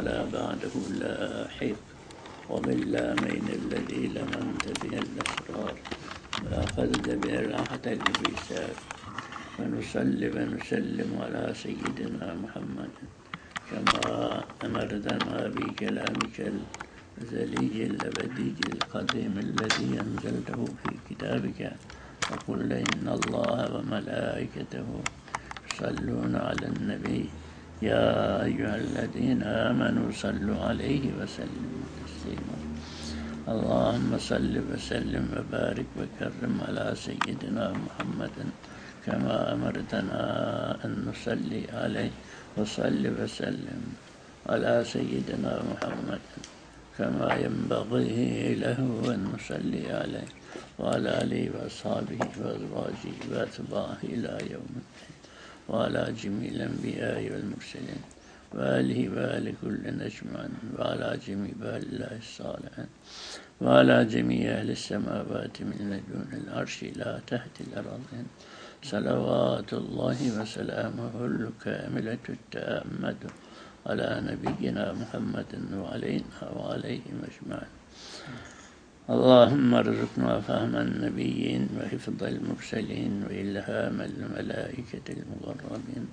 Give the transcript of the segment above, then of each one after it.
ولا بعده لاحق وباللامين الذي لمنت به الأسرار. وأخذت به راحة الإبسار ونصلي ونسلم على سيدنا محمد كما أمرتنا بكلامك الأزلي الأبدي القديم الذي أنزلته في كتابك. وقل إن الله وملائكته يصلون على النبي. يا أيها الذين آمنوا صلوا عليه وسلموا تسليما. اللهم صل وسلم وبارك وكرم على سيدنا محمد كما أمرتنا أن نصلي عليه وصل وسلم على سيدنا محمد كما ينبغي له أن نصلي عليه وعلى آله وأصحابه وأزواجه وأتباعه إلى يوم الدين. وعلى جميع الأنبياء والمرسلين وآله وآل كل نجمع وعلى جميع أهل الله الصالحين وعلى جميع أهل السماوات من نجوم العرش إلى تحت الأرضين صلوات الله وسلامه الكاملة التامة على نبينا محمد وعلينا وعليهم أجمعين. اللهم ارزقنا فهم النبيين وحفظ المرسلين وإلهام الملائكة المقربين.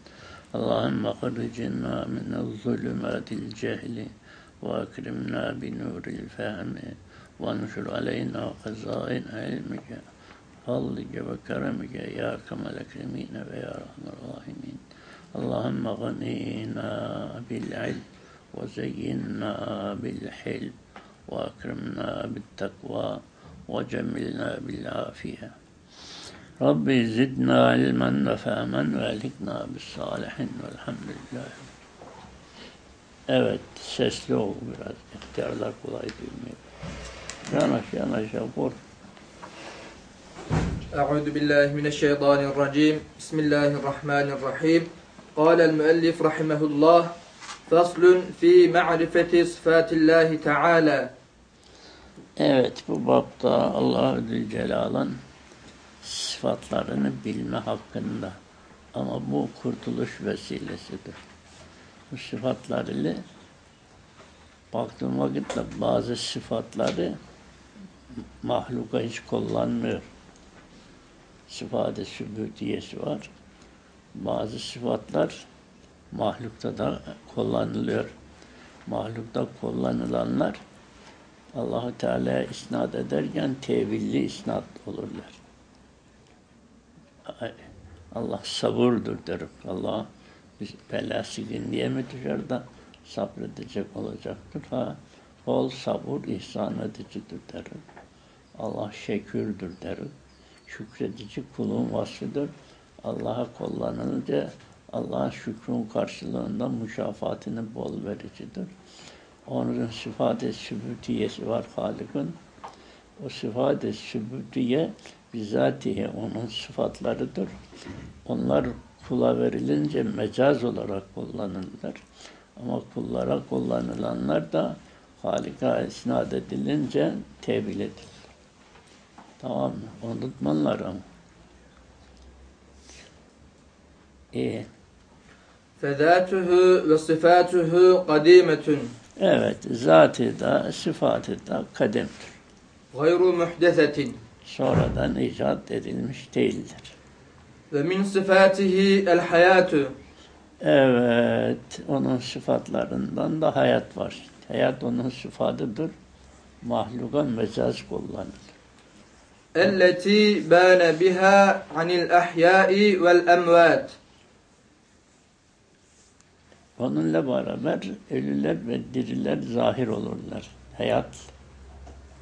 اللهم خرجنا من الظلمات الجهل وأكرمنا بنور الفهم وانشر علينا خزائن علمك. فضلك وكرمك يا أكرم الأكرمين ويا أرحم الراحمين. اللهم غنينا بالعلم وزينا بالحلم. وأكرمنا بالتقوى وجملنا بالعافية ربي زدنا علما وفهما وألهكنا بالصالحين والحمد لله Evet, sesli ol biraz. İhtiyarlar kolay duymuyor. Yanaş, yanaş, vur. أعوذ بالله من الشيطان الرجيم بسم الله الرحمن الرحيم قال المؤلف رحمه الله فصل في معرفة صفات الله تعالى Evet, bu bapta Allah-u Zülcelal'ın sıfatlarını bilme hakkında. Ama bu kurtuluş vesilesidir. Bu sıfatlar ile baktığım vakitte bazı sıfatları mahluka hiç kullanmıyor. Sıfat-ı sübutiyesi var. Bazı sıfatlar mahlukta da kullanılıyor. Mahlukta kullanılanlar Allahu Teala'ya isnat ederken tevilli isnat olurlar. Allah sabırdır derim. Allah biz belası diye mi dışarıda sabredecek olacaktır. Ha, ol sabır ihsan edicidir derim. Allah şekürdür derim. Şükredici kulun vasfıdır. Allah'a kullanılınca Allah şükrün karşılığında müşafatını bol vericidir. Onların sıfat-ı sübütiyesi var Halık'ın. O sıfat-ı sübütiye bizatihi onun sıfatlarıdır. Onlar kula verilince mecaz olarak kullanılır. Ama kullara kullanılanlar da Halika isnat edilince tevil edilir. Tamam mı? Unutmanlar ama. İyi. Fedatuhu ve sıfatuhu kadimetun Evet, zatı da, sıfatı da kademdir. Gayru muhdesetin. Sonradan icat edilmiş değildir. Ve min sıfatihi el hayatu. Evet, onun sıfatlarından da hayat var. Hayat onun sıfatıdır. Mahluka mecaz kullanılır. Elleti bâne biha anil ahyâi vel emvât. Onunla beraber ölüler ve diriler zahir olurlar. Hayat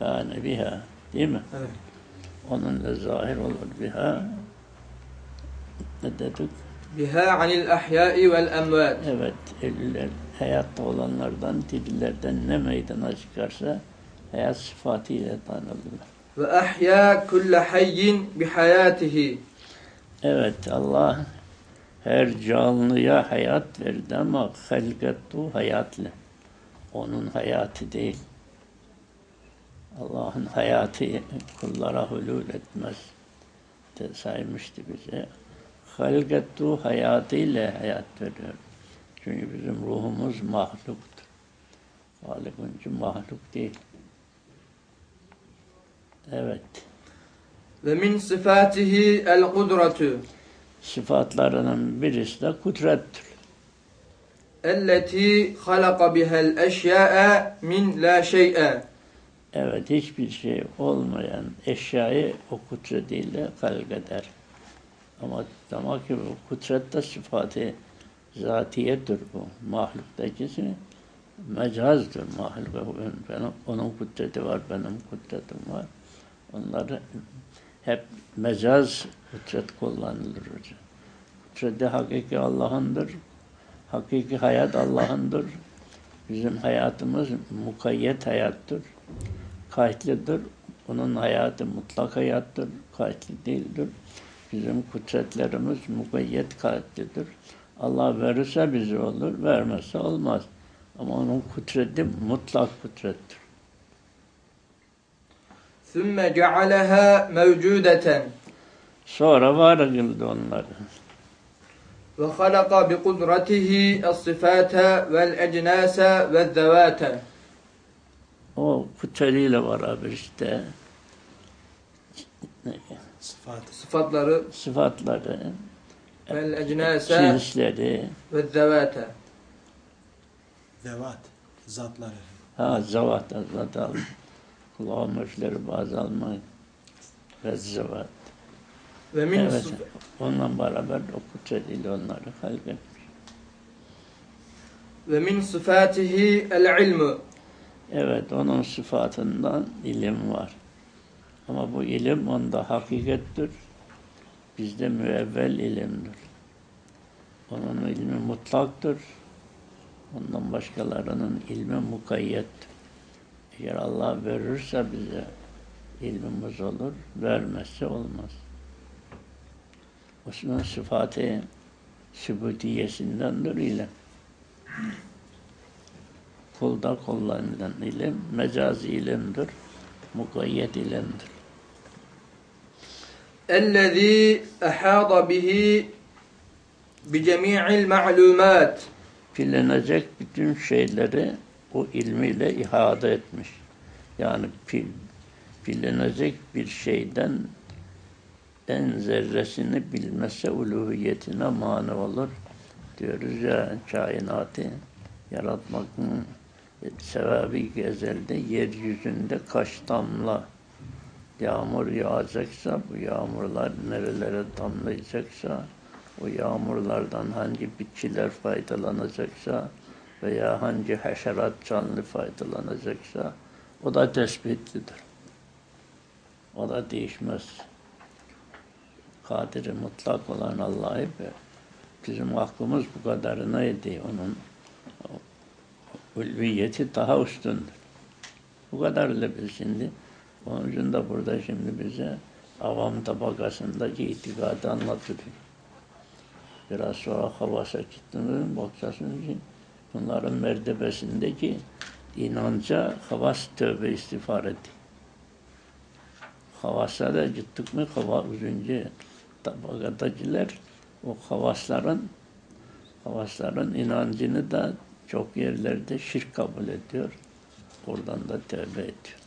yani biha değil mi? Evet. Onunla zahir olur biha. Ne dedik? Biha anil ahyai vel emvat. Evet, ölüler hayatta olanlardan, dirilerden ne meydana çıkarsa hayat sıfatıyla tanılırlar. Ve ahya kulle hayyin bi hayatihi. Evet, Allah her canlıya hayat verdi ama halkattu hayatla. Onun hayatı değil. Allah'ın hayatı kullara hulul etmez. De saymıştı bize. Halkattu hayatıyla hayat veriyor. Çünkü bizim ruhumuz mahluktur. Halik'in için mahluk değil. Evet. Ve min sıfatihi el kudretu Sıfatlarının birisi de kudrettir. elleti halaka bihel eşya'a min la şey'e. Evet, hiçbir şey olmayan eşyayı o kudretiyle halk eder. Ama demek ki bu kudret de sıfatı zatiyedir bu. Mahluktakisi mecazdır. Mahluk, benim, onun kudreti var, benim kudretim var. Onlar hep mecaz kudret kullanılır hocam. Kudreti hakiki Allah'ındır. Hakiki hayat Allah'ındır. Bizim hayatımız mukayyet hayattır. Kayıtlıdır. Onun hayatı mutlak hayattır. Kayıtlı değildir. Bizim kudretlerimiz mukayyet kayıtlıdır. Allah verirse bize olur, vermezse olmaz. Ama onun kudreti mutlak kudrettir. Sümme cealeha mevcudeten Sonra var kıldı onları. ve halaka bi kudretihi es-sifate vel ecnase ve zevate. O kudretiyle beraber işte Sıfat. Sıfatları sıfatları, vel ecnase cinsleri, ve zevate. Devat. Zatları. ha zavat, zat harfleri bazı almayın. Ve zevat. Ve min Evet. Onunla beraber o kudretiyle onları etmiş. ve min sıfatihi el ilmu. Evet, onun sıfatından ilim var. Ama bu ilim onda hakikattir. Bizde müevvel ilimdir. Onun ilmi mutlaktır. Ondan başkalarının ilmi mukayyettir. Eğer Allah verirse bize ilmimiz olur, vermezse olmaz. Osman sıfatı sübutiyesindendir ilim. Kulda kullanılan ilim, mecazi ilimdir, mukayyet ilimdir. Ehâda bihi bi cemî'il ma'lûmât. Bilinecek bütün şeyleri o ilmiyle ihade etmiş. Yani pil, bilinecek bir şeyden en zerresini bilmese uluhiyetine mani olur. Diyoruz ya kainatı yaratmakın sebebi ezelde yeryüzünde kaç damla yağmur yağacaksa bu yağmurlar nerelere damlayacaksa o yağmurlardan hangi bitkiler faydalanacaksa veya hangi haşerat canlı faydalanacaksa o da tespitlidir. O da değişmez. Kadiri mutlak olan Allah'ı. Bizim aklımız bu kadarınaydı. Onun ulviyeti daha üstündür. Bu kadarıyla biz şimdi onun için de burada şimdi bize avam tabakasındaki itikadı anlatıyor. Biraz sonra havasa gittiğimizin bakacaksınız ki bunların mertebesindeki inanca havas tövbe istiğfar etti. Havasa da gittik mi hava uzunca tabakadakiler o havasların havasların inancını da çok yerlerde şirk kabul ediyor. Oradan da tövbe ediyor.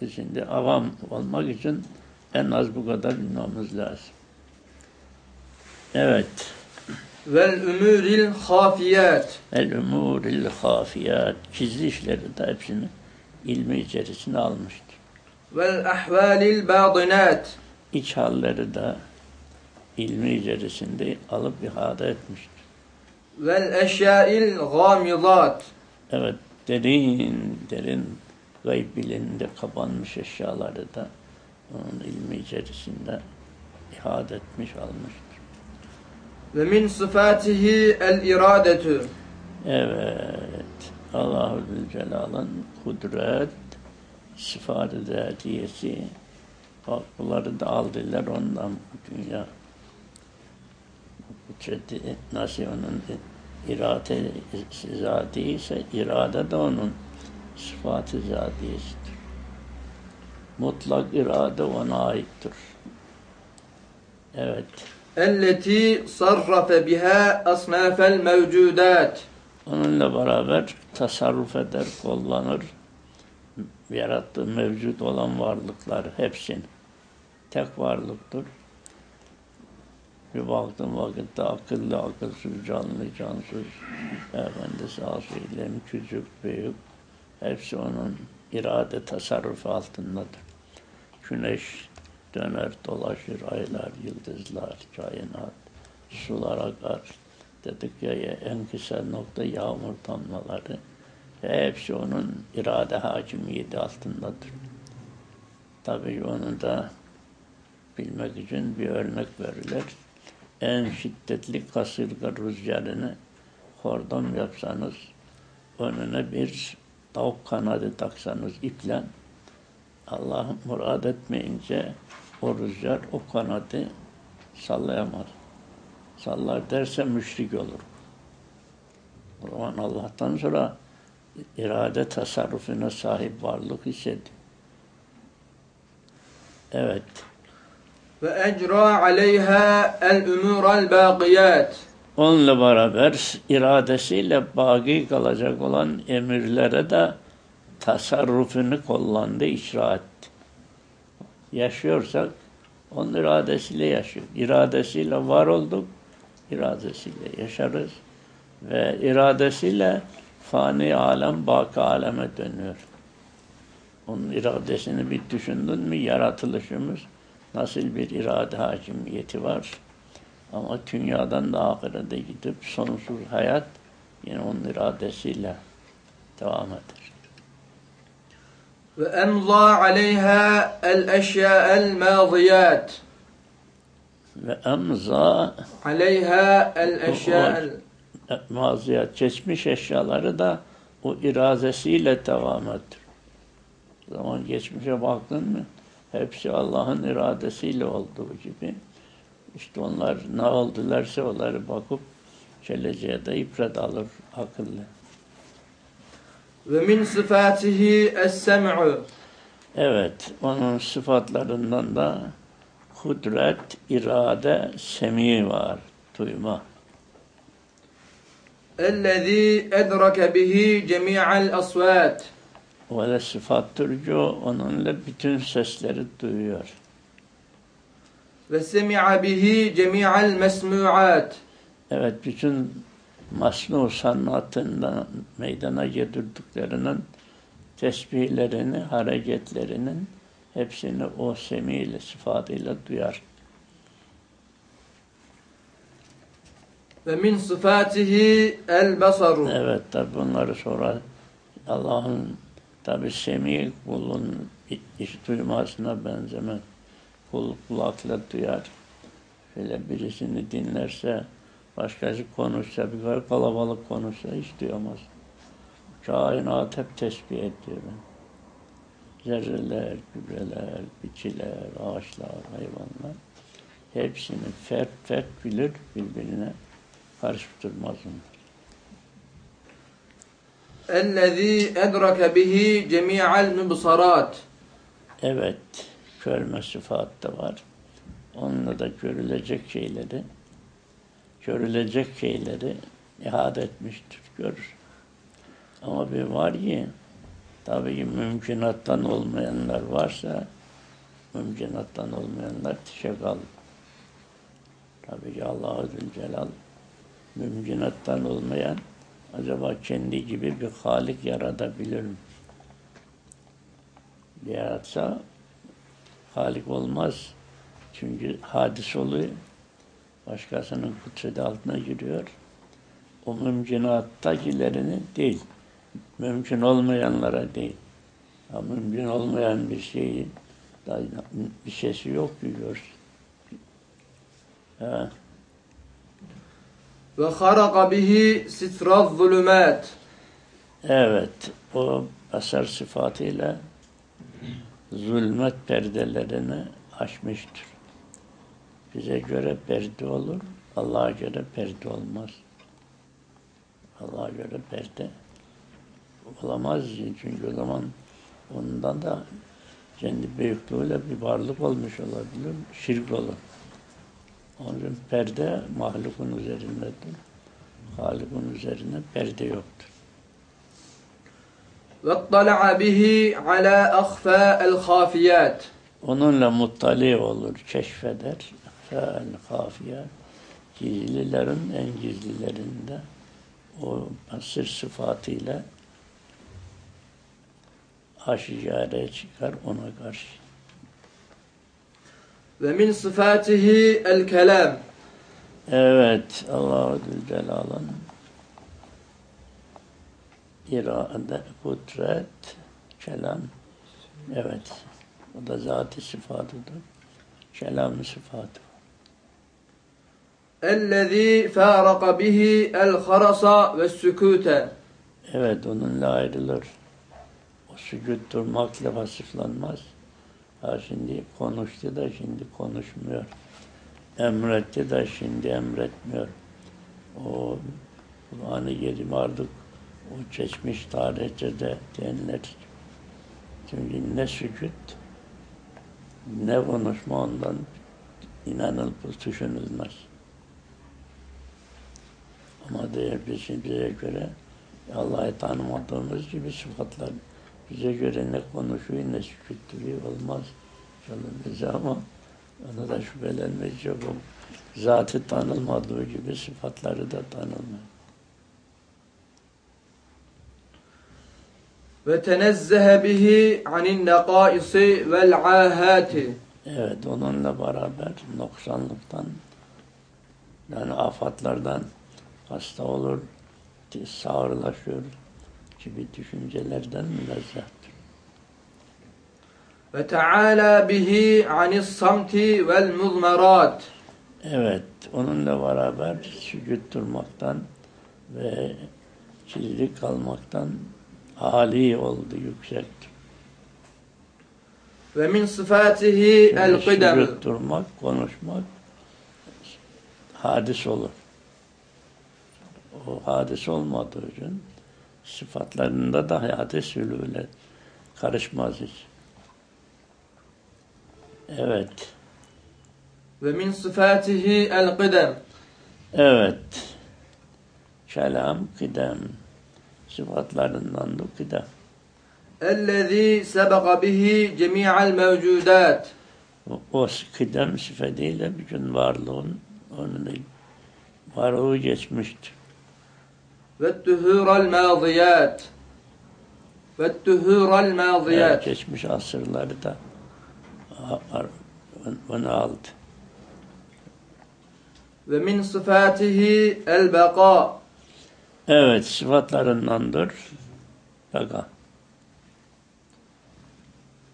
Biz şimdi avam olmak için en az bu kadar bilmemiz lazım. Evet. Vel umuril hafiyat. El umuril hafiyat. Gizli işleri de hepsini ilmi içerisine almıştır. Vel ahvalil badinat. İç halleri de ilmi içerisinde alıp ihade etmiştir. Vel eşyail gamidat. Evet, derin derin gayb biliminde kapanmış eşyaları da onun ilmi içerisinde ihade etmiş, almıştır. Ve min sıfatihi el iradetu. Evet, Allahu Zülcelal'ın kudret, sıfat-ı zatiyesi, bak bunları da aldılar ondan bu dünya. Kudreti nasıl onun irade zati ise irade de onun sıfat-ı zatiyesidir. Mutlak irade ona aittir. Evet. Elleti sarrafe biha asnafel mevcudat. Onunla beraber tasarruf eder, kullanır. Yarattığı mevcut olan varlıklar hepsini. Tek varlıktır. Bir baktım vakitte akıllı, akılsız, canlı, cansız, efendisi asilim, küçük, büyük, hepsi onun irade tasarrufu altındadır. Güneş döner, dolaşır, aylar, yıldızlar, kainat, sular akar. Dedik ya, en kısa nokta yağmur damlaları. Hepsi onun irade hakimiyeti altındadır. Tabii onu da bilmek için bir örnek verilir. En şiddetli kasırga rüzgarını hordom yapsanız, önüne bir tavuk kanadı taksanız iple, Allah murad etmeyince o rüzgar o kanadı sallayamaz. Sallar derse müşrik olur. O zaman Allah'tan sonra irade tasarrufuna sahip varlık hissediyor. Evet. Ve ecra aleyha el umural baqiyat. Onunla beraber iradesiyle baki kalacak olan emirlere de tasarrufunu kullandı, icra etti. Yaşıyorsak onun iradesiyle yaşıyor. İradesiyle var olduk, iradesiyle yaşarız. Ve iradesiyle fani alem, baki aleme dönüyor. Onun iradesini bir düşündün mü yaratılışımız nasıl bir irade hakimiyeti var. Ama dünyadan da ahirete gidip sonsuz hayat yine onun iradesiyle devam eder. Ve eşya'el maziyat. Ve emza Aleyha el eşya'el maziyat, geçmiş eşyaları da o iradesiyle devam ettir. Zaman geçmişe baktın mı hepsi Allah'ın iradesiyle olduğu gibi işte onlar ne oldularsa onları bakıp geleceğe de ibret alır akıllı. Ve min sıfatihi es-sem'u. Evet, onun sıfatlarından da kudret, irade, semi var, duyma. Bihi cemî'al asvât. O da sıfattır ki o onunla bütün sesleri duyuyor. Ve semi'a bihi cemî'al mesmû'at. Evet, bütün masnu sanatından meydana getirdiklerinin tesbihlerini, hareketlerinin hepsini o semiyle, sıfatıyla duyar. Ve min sıfatihi el basaru. Evet, tabi bunları sonra Allah'ın tabi semi kulun iş duymasına benzemez. Kul kulakla duyar. Şöyle birisini dinlerse, başkası konuşsa, bir kadar kalabalık konuşsa hiç duyamaz. Kainat hep tesbih ediyor. Zerreler, gübreler, biçiler, ağaçlar, hayvanlar hepsini fert fert bilir birbirine karşı durmaz onlar. Ellezî edrake bihi cemî'al mübsarat. Evet, görme sıfat da var. Onunla da görülecek şeyleri, görülecek şeyleri ihade etmiştir, görür. Ama bir var ki, tabii ki mümkünattan olmayanlar varsa, mümkünattan olmayanlar tişe kalır. Tabii ki Allah-u Zülcelal, mümkünattan olmayan, acaba kendi gibi bir halik yaratabilir mi? Yaratsa halik olmaz. Çünkü hadis oluyor. Başkasının kudreti altına giriyor. O mümkünattakilerini değil. Mümkün olmayanlara değil. Ya mümkün olmayan bir şeyi bir şeysi yok. Ha. Ve haraka bihi sitraz zulümat. Evet, o asar sıfatıyla zulmet perdelerini aşmıştır Bize göre perde olur, Allah'a göre perde olmaz. Allah'a göre perde olamaz çünkü o zaman ondan da kendi büyüklüğüyle bir varlık olmuş olabilir, şirk olur. Onun için perde mahlukun üzerindedir. Halik'in üzerine perde yoktur. واطلع به على أخفى الخافيات Onunla muttali olur, keşfeder. Hatta en kafiye gizlilerin en gizlilerinde o sır sıfatıyla aşicareye çıkar ona karşı. Ve min sıfatihi el kelam. Evet, Allah-u Zülcelal'ın irade, kudret, kelam, evet. O da zati sıfatıdır. Kelam sıfatı. الذي فارق به الخرص والسكوت Evet, onunla ayrılır. O sükut durmakla vasıflanmaz. Ha şimdi konuştu da şimdi konuşmuyor. Emretti de şimdi emretmiyor. O Kur'an-ı Kerim artık o geçmiş tarihte de diyenler. Çünkü ne sükut ne konuşma ondan inanılıp düşünülmez. Ama değer biz göre Allah'ı tanımadığımız gibi sıfatlar bize göre ne konuşuyor ne süküttürüyor olmaz canımızı ama ona da şüphelenmeyiz yok. Zatı tanılmadığı gibi sıfatları da tanılmıyor. Ve tenezzehe bihi anin nekaisi vel ahati. Evet onunla beraber noksanlıktan yani afatlardan hasta olur, sağırlaşır gibi düşüncelerden münezzehtir. Ve Teala bihi anis samti vel muzmerat. Evet, onunla beraber sücud durmaktan ve çizgi kalmaktan hali oldu yüksek. Ve min sıfatihi el kıdem. durmak, konuşmak hadis olur o hadis olmadığı için sıfatlarında da hadis öyle karışmaz hiç. Evet. Ve min sıfatihi el kıdem. Evet. Kelam kıdem. Sıfatlarından da kıdem. Ellezî sebeka bihi cemi'al mevcudat. O kıdem sıfatiyle bütün varlığın önüne varlığı geçmiştir ve Vettuhural maziyat. Vettuhural maziyat. Evet, geçmiş asırlarda bunu aldı. Ve min sıfatihi el beka. Evet, sıfatlarındandır. Beka.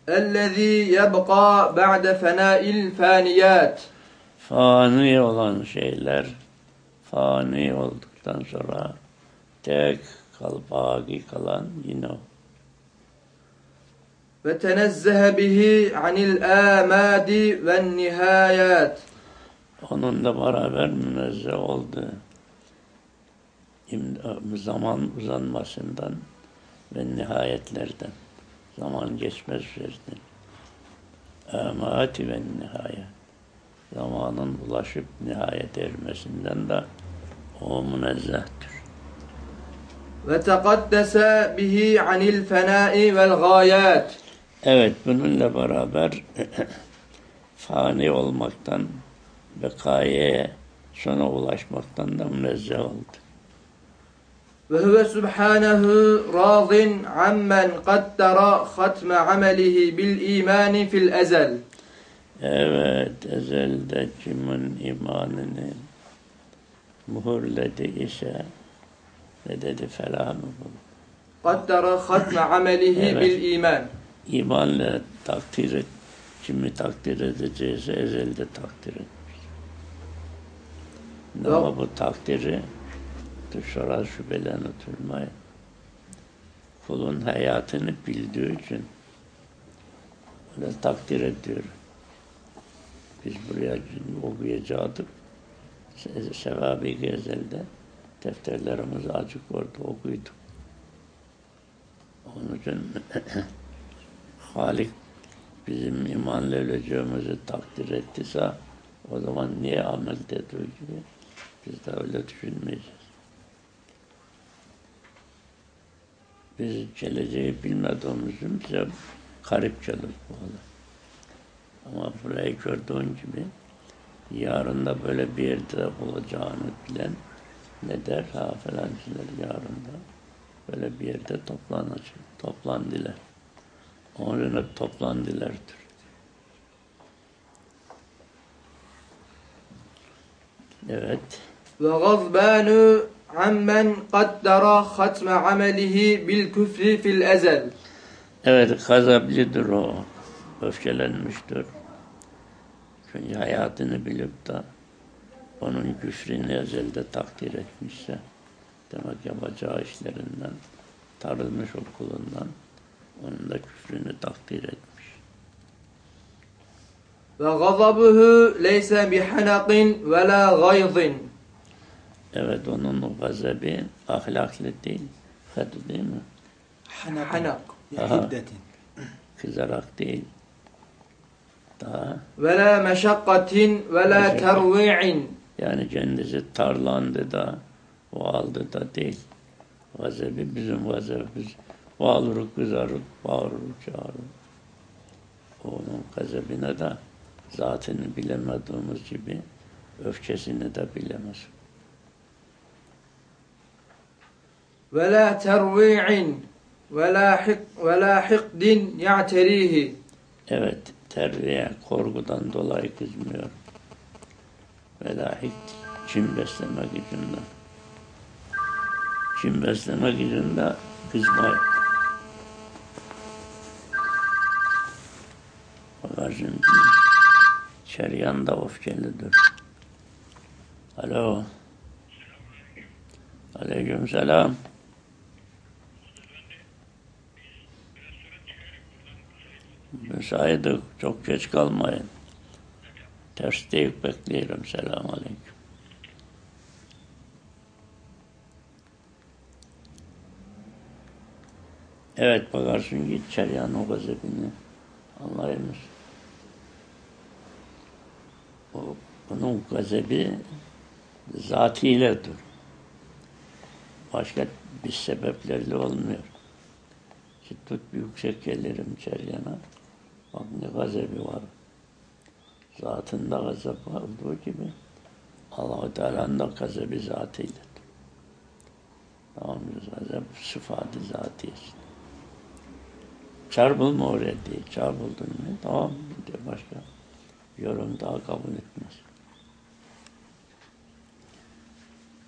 Ellezî yebqa ba'de fenâil fâniyât. Fani olan şeyler, fani olduktan sonra Tek kalıp kalan yine o. Ve tenezzehe bihi anil amadi ve nihayat. Onunla beraber münezzeh oldu. Zaman uzanmasından ve nihayetlerden. Zaman geçmez üzerinden. Amati ve nihayet. Zamanın ulaşıp nihayet ermesinden de o münezzehtir. وتقدس به عن الفناء والغايات Evet, bununla beraber fani olmaktan, bekaya sona ulaşmaktan da münezzeh oldu. وهو سبحانه راض عمن قدر ختم عمله بالإيمان في الأزل Evet, ezelde kimin imanını mühürledi ise ne dedi felah mı? Kaddara hatme amelihi bil iman. İmanla takdir et. Kimi takdir edeceğiz ezelde takdir etmiş. Ne no. bu takdiri dışarı şüpheden oturmayın. Kulun hayatını bildiği için öyle takdir ediyor. Biz buraya okuyacaktık. Sevabi gezelde defterlerimiz açık vardı, okuyduk. Onun için Halik bizim imanla öleceğimizi takdir ettiyse o zaman niye amel dediği gibi biz de öyle düşünmeyeceğiz. Biz geleceği bilmediğimiz için bize garip gelir bu olay. Ama burayı gördüğün gibi yarın da böyle bir yerde olacağını bilen ne der ha falancılar yarın da böyle bir yerde toplanacak, toplandılar. Onun hep toplandılardır. Evet. Ve gazbanu ammen kaddara hatme amelihi bil küfri fil ezel. Evet, gazaplıdır o. Öfkelenmiştir. Çünkü hayatını bilip de onun güçlüğünü ezelde takdir etmişse demek yapacağı işlerinden, tarılmış okulundan onun da küfrünü takdir etmiş. Ve gazabuhu leyse bihanaqin ve la gayzin. Evet onun o ahlaklı değil. Hadi değil mi? Hanak. Hanak. Hiddetin. Kızarak değil. Daha. Ve la meşakkatin ve la tervi'in. Yani kendisi tarlandı da, o aldı da değil. Vazebi bizim vazebimiz. Bağırırık, kızarık, bağırırık, çağırırık. Onun gazebine de zatını bilemediğimiz gibi öfkesini de bilemez. Ve la tervi'in ve la. Evet, terviye korkudan dolayı kızmıyor. Velahit çim beslemek için de. Çim beslemek için de kızmıyor. Bakarsın ki çeryan da öfkelidir. Alo. Aleyküm selam. Müsaitik. Çok geç kalmayın. Tersteyip bekleyelim. Selamun Aleyküm. Evet bakarsın ki çeryan o gazebini anlayınız. O, bunun gazebi zatiyledir. Başka bir sebeplerle olmuyor. Ki tut bir yüksek gelirim çeryana. Bak ne gazebi var zatında gazap olduğu gibi Allah-u Teala'nın da gazabı zatıydı. Tamam gazap sıfatı zatiyesi. Kar bulma oraya diye. Kar buldun mu? Tamam diye başka yorum daha kabul etmez.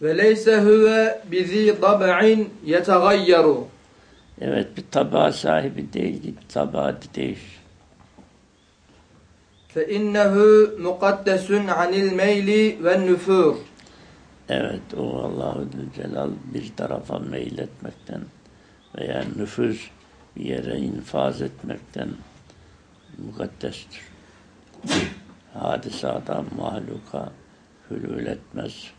Ve leyse huve bizi tab'in yetagayyaru. Evet bir tabağa sahibi değil, tabaatı değişir. فإنه مقدس عن الميل والنفور Evet, o Allahu Celal bir tarafa meyletmekten veya nüfuz bir yere infaz etmekten mukaddestir. Hadisada mahluka hülül etmez.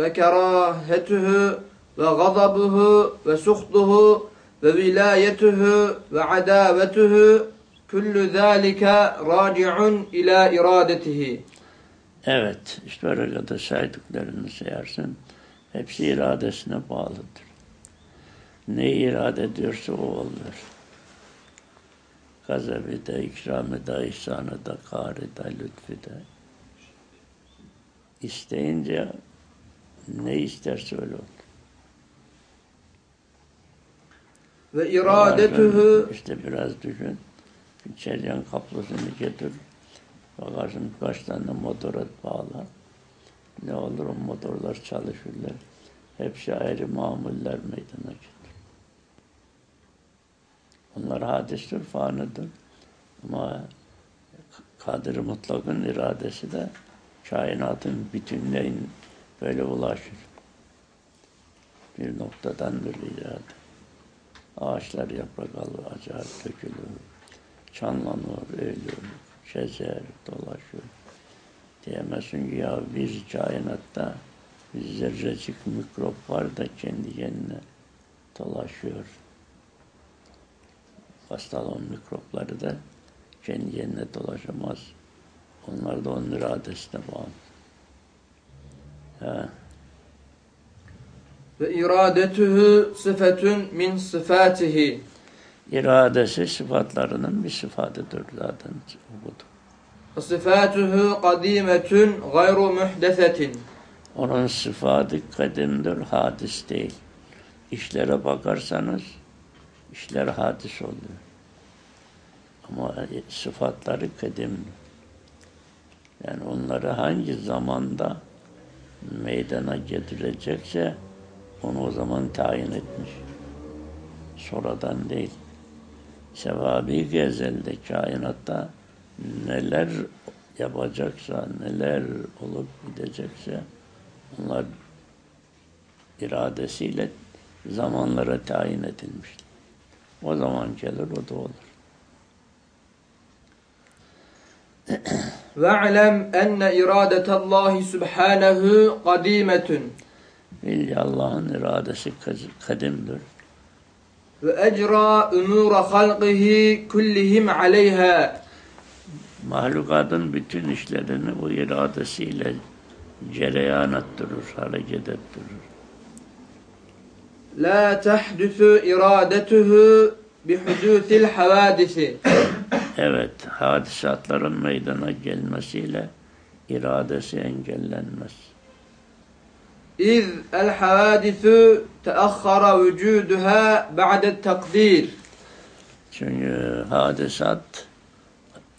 ve kerahetuhu ve gazabuhu ve suhtuhu ve vilayetuhu ve adavetuhu küllü zâlike râci'un ilâ iradetihi. Evet, işte öyle de saydıklarını sayarsın. Hepsi iradesine bağlıdır. Ne irade ediyorsa o olur. Gazebi de, ikramı da, ihsanı da, kari da, lütfü de. İsteyince ne isterse öyle olur. Ve iradetuhu işte biraz düşün. Bir çelyan kaplosunu getir. Bakarsın kaç tane motora bağlar. Ne olur o motorlar çalışırlar. Hepsi ayrı mamuller meydana gelir. Bunlar hadistir, fanidir. Ama Kadir Mutlak'ın iradesi de kainatın bütünleyin böyle ulaşır. Bir noktadan bir irade. Ağaçlar yaprak alır, acar, dökülür, çanlanır, ölür, çezer, dolaşır. Diyemezsin ki ya bir kainatta bir zerrecik mikrop var da kendi kendine dolaşıyor. Hastalığın mikropları da kendi kendine dolaşamaz. Onlar da onun iradesine bağlı. Ha. Ve iradetuhu sıfetun min sıfatihi. İradesi sıfatlarının bir sıfatıdır zaten. Budur. Ve sıfatuhu kadimetun gayru muhdesetin. Onun sıfatı kadimdir, hadis değil. İşlere bakarsanız işler hadis oluyor. Ama sıfatları kadimdir. Yani onları hangi zamanda meydana getirecekse onu o zaman tayin etmiş. Sonradan değil. Sevabi gezelde kainatta neler yapacaksa, neler olup gidecekse onlar iradesiyle zamanlara tayin edilmiştir. O zaman gelir, o da olur. Ve'lem enne iradetallahi subhanehu kadimetun. Bil ki Allah'ın iradesi kadimdir. Ve ecra umura halqihi kullihim aleyha. Mahlukatın bütün işlerini bu iradesiyle cereyan ettirir, hareket ettirir. La tahdusu iradetuhu bihudusil havadisi. Evet, hadisatların meydana gelmesiyle iradesi engellenmez. İz el havadisu teakhara vücuduha ba'de takdir. Çünkü hadisat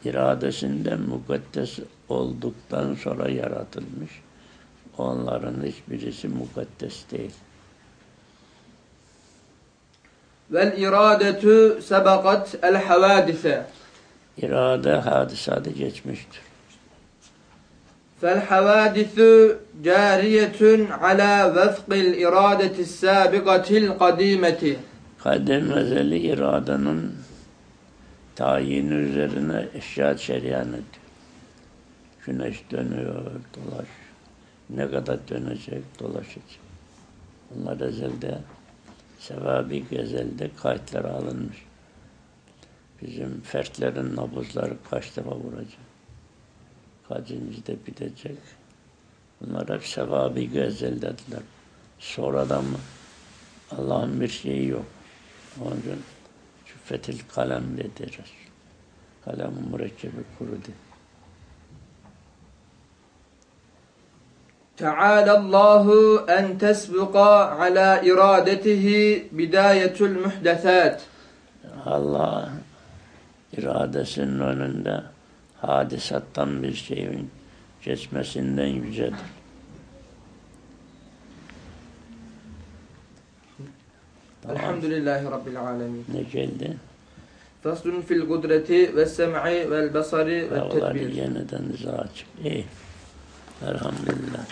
iradesinden mukaddes olduktan sonra yaratılmış. Onların hiçbirisi mukaddes değil. Vel iradetu sebakat el havadise. İrade hadisatı geçmiştir. Havadisu cariyetun ala vefqil iradeti sabiqatil kadimeti. Kadim ezeli iradenin tayini üzerine eşya şeriyan ediyor. Güneş dönüyor, dolaş. Ne kadar dönecek, dolaşacak. Bunlar ezelde, sevabi ezelde kayıtlara alınmış. Bizim fertlerin nabızları kaç defa vuracak? Kaçıncıda bitecek? Bunlar hep sevabi ezeldedirler. Sonradan mı? Allah'ın bir şeyi yok. Onun için cüffetil kalem deriz. Kalem mürekkebi kurudu. Teala Allahu en tesbuqa ala iradetihi bidayetul muhdesat. Allah iradesinin önünde hadisattan bir şeyin geçmesinden yücedir. Elhamdülillahi Rabbil alemin. Ne geldi? Faslun fil kudreti ve sem'i vel basari ve tedbir. yeniden izah açık. İyi. Elhamdülillah.